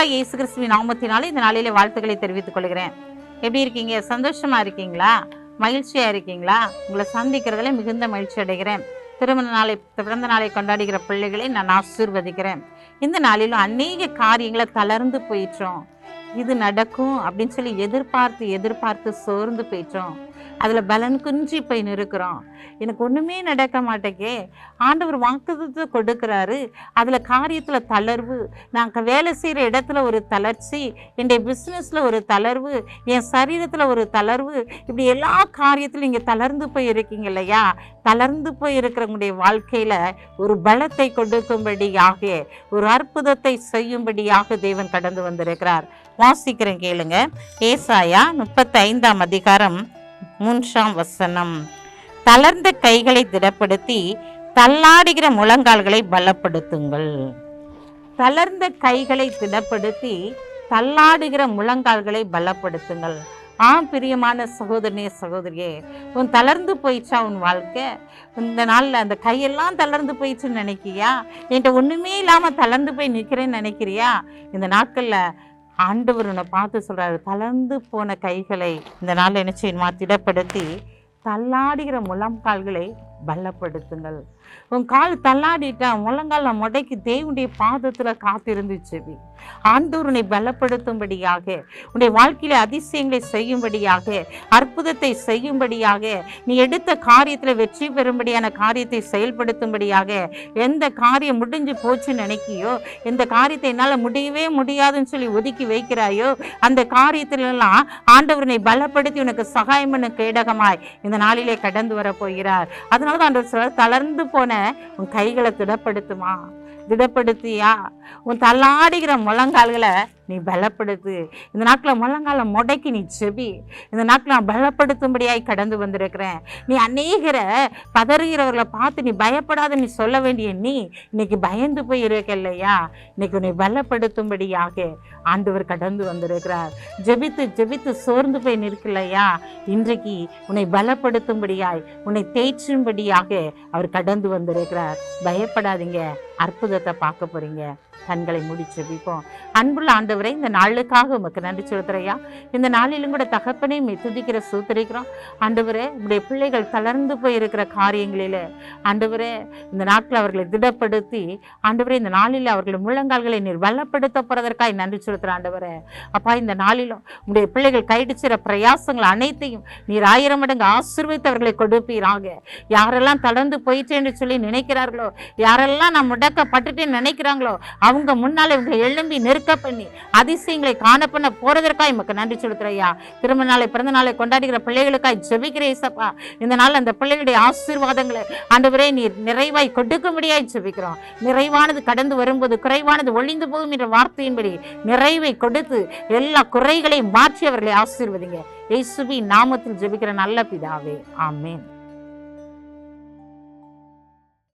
ஆண்டவராக இயேசு கிறிஸ்துவின் நாமத்தினால இந்த நாளிலே வாழ்த்துக்களை தெரிவித்துக் கொள்கிறேன். எப்படி இருக்கீங்க? சந்தோஷமா இருக்கீங்களா? மகிழ்ச்சியா இருக்கீங்களா? உங்களை சந்திக்கிறதுல மிகுந்த மகிழ்ச்சி அடைகிறேன். திருமண நாளை பிறந்த நாளை கொண்டாடுகிற பிள்ளைகளை நான் ஆசீர்வதிக்கிறேன். இந்த நாளிலும் அநேக காரியங்களை தளர்ந்து போயிட்டோம் இது நடக்கும் அப்படின்னு சொல்லி எதிர்பார்த்து எதிர்பார்த்து சோர்ந்து போயிட்டோம் அதில் பலன் குஞ்சு போய் நிற்கிறோம் எனக்கு ஒன்றுமே நடக்க மாட்டேங்கே ஆண்டவர் வாக்குத்தத்தை கொடுக்குறாரு. அதில் காரியத்தில் தளர்வு. நாங்கள் வேலை செய்கிற இடத்துல ஒரு தளர்ச்சி என்னுடைய பிஸ்னஸில் ஒரு தளர்வு என் சரீரத்தில் ஒரு தளர்வு. இப்படி எல்லா காரியத்திலும் இங்கே தளர்ந்து போய் இருக்கீங்க இல்லையா? தளர்ந்து போய் இருக்கிறவங்களுடைய வாழ்க்கையில் ஒரு பலத்தை கொடுக்கும்படியாக ஒரு அற்புதத்தை செய்யும்படியாக தேவன் கடந்து வந்திருக்கிறார். வாசிக்கிறேன் கேளுங்க. ஏசாயா முப்பத்தைந்தாம் அதிகாரம் மூன்றாம் வசனம். தளர்ந்த கைகளை திடப்படுத்தி தள்ளாடுகிற முழங்கால்களை பலப்படுத்துங்கள். தளர்ந்த கைகளை திடப்படுத்தி தள்ளாடுகிற முழங்கால்களை பலப்படுத்துங்கள். ஆம் பிரியமான சகோதரனே சகோதரியே உன் தளர்ந்து போயிடுச்சா உன் வாழ்க்கை? இந்த நாளில் அந்த கையெல்லாம் தளர்ந்து போயிடுச்சுன்னு நினைக்கிறியா? என்கிட்ட ஒன்றுமே இல்லாமல் தளர்ந்து போய் நிற்கிறேன்னு நினைக்கிறியா? இந்த நாட்களில் ஆண்டவர் உன்னை பார்த்து சொல்கிறாரு தளர்ந்து போன கைகளை இந்த நாள் என்ன செய்யணுமா திடப்படுத்தி தள்ளாடுகிற முழங்கால்களை பலப்படுத்துங்கள். உன் கால் தள்ளாடிட்டா முழங்கால முடைக்கு தேவனுடைய பாதத்தில் காத்திருந்துச்சு செவி ஆண்டவர் உன்னை பலப்படுத்தும்படியாக உன்னுடைய வாழ்க்கையில அதிசயங்களை செய்யும்படியாக அற்புதத்தை செய்யும்படியாக நீ எடுத்த காரியத்தில் வெற்றி பெறும்படியான காரியத்தை செயல்படுத்தும்படியாக எந்த காரியம் முடிஞ்சு போச்சுன்னு நினைக்கியோ எந்த காரியத்தை என்னால் முடியவே முடியாதுன்னு சொல்லி ஒதுக்கி வைக்கிறாயோ அந்த காரியத்திலெல்லாம் ஆண்டவரனை பலப்படுத்தி உனக்கு சகாயம் பண்ண கேடகமாய் இந்த நாளிலே கடந்து வர போகிறார் அதனால தான் ஆண்டவர் சொல்ல தளர்ந்து போன உன் கைகளை திடப்படுத்துமா? திடப்படுத்தியா? உன் தள்ளாடுகிற முழங்கால்களை நீ பலப்படுத்து. இந்த நாட்டில் முழங்கால முடக்கி நீ செபி. இந்த நாட்டில் நான் பலப்படுத்தும்படியாய் கடந்து வந்திருக்கிறேன். நீ அநேகரை பதறுகிறவர்களை பார்த்து நீ பயப்படாத நீ சொல்ல வேண்டிய நீ இன்னைக்கு பயந்து போய் இருக்க இல்லையா? இன்னைக்கு உன்னை பலப்படுத்தும்படியாக ஆண்டவர் கடந்து வந்திருக்கிறார். ஜெபித்து ஜெபித்து சோர்ந்து போய் நிற்கலையா இன்றைக்கு உன்னை பலப்படுத்தும்படியாய் உன்னை தேய்ச்சும்படியாக அவர் கடந்து வந்திருக்கிறார். பயப்படாதீங்க. அற்புதத்தை பார்க்க போறீங்க. கண்களை மூடி ஜெபிப்போம் அன்புள்ள ஆண்டவரை இந்த நாளுக்காக உமக்கு நன்றி செலுத்துறையா இந்த நாளிலும் கூட தகப்பனை துதிக்கிற சூத்திரிக்கிறோம். ஆண்டவரே உடைய பிள்ளைகள் தளர்ந்து போயிருக்கிற காரியங்களில் ஆண்டவரே இந்த நாட்கள் அவர்களை திடப்படுத்தி ஆண்டவரே இந்த நாளில் அவர்கள் முழங்கால்களை நீர் வல்லப்படுத்த போகிறதற்காக நன்றி செலுத்துகிற ஆண்டவரே. அப்பா இந்த நாளிலும் உடைய பிள்ளைகள் கைடிச்சிற பிரயாசங்கள் அனைத்தையும் நீர் ஆயிரம் மடங்கு ஆசீர்வதித்து கொடுப்பீராக. யாரெல்லாம் தளர்ந்து போயிட்டேன்னு சொல்லி நினைக்கிறார்களோ யாரெல்லாம் நான் முடக்கப்பட்டுட்டேன்னு நினைக்கிறாங்களோ அவங்க முன்னால் இவங்க எழும்பி நெருக்க பண்ணி அதிசயங்களை காண பண்ண போறதற்காக நமக்கு நன்றி செலுத்துறையா திரும்ப நாளை பிறந்த நாளை கொண்டாடுகிற பிள்ளைகளுக்காய் ஜெபிக்கிற சப்பா இந்த நாள் அந்த பிள்ளைகளுடைய ஆசீர்வாதங்களை ஆண்டவரே நீர் நிறைவாய் கொடுக்கும்படியாய் ஜெபிக்கிறோம். நிறைவானது கடந்து வரும்போது குறைவானது ஒளிந்து போகும் என்ற வார்த்தையின்படி நிறைவை கொடுத்து எல்லா குறைகளையும் மாற்றி அவர்களை ஆசீர்வதிங்க. இயேசுபி நாமத்தில் ஜெபிக்கிற நல்ல பிதாவே. ஆமேன்.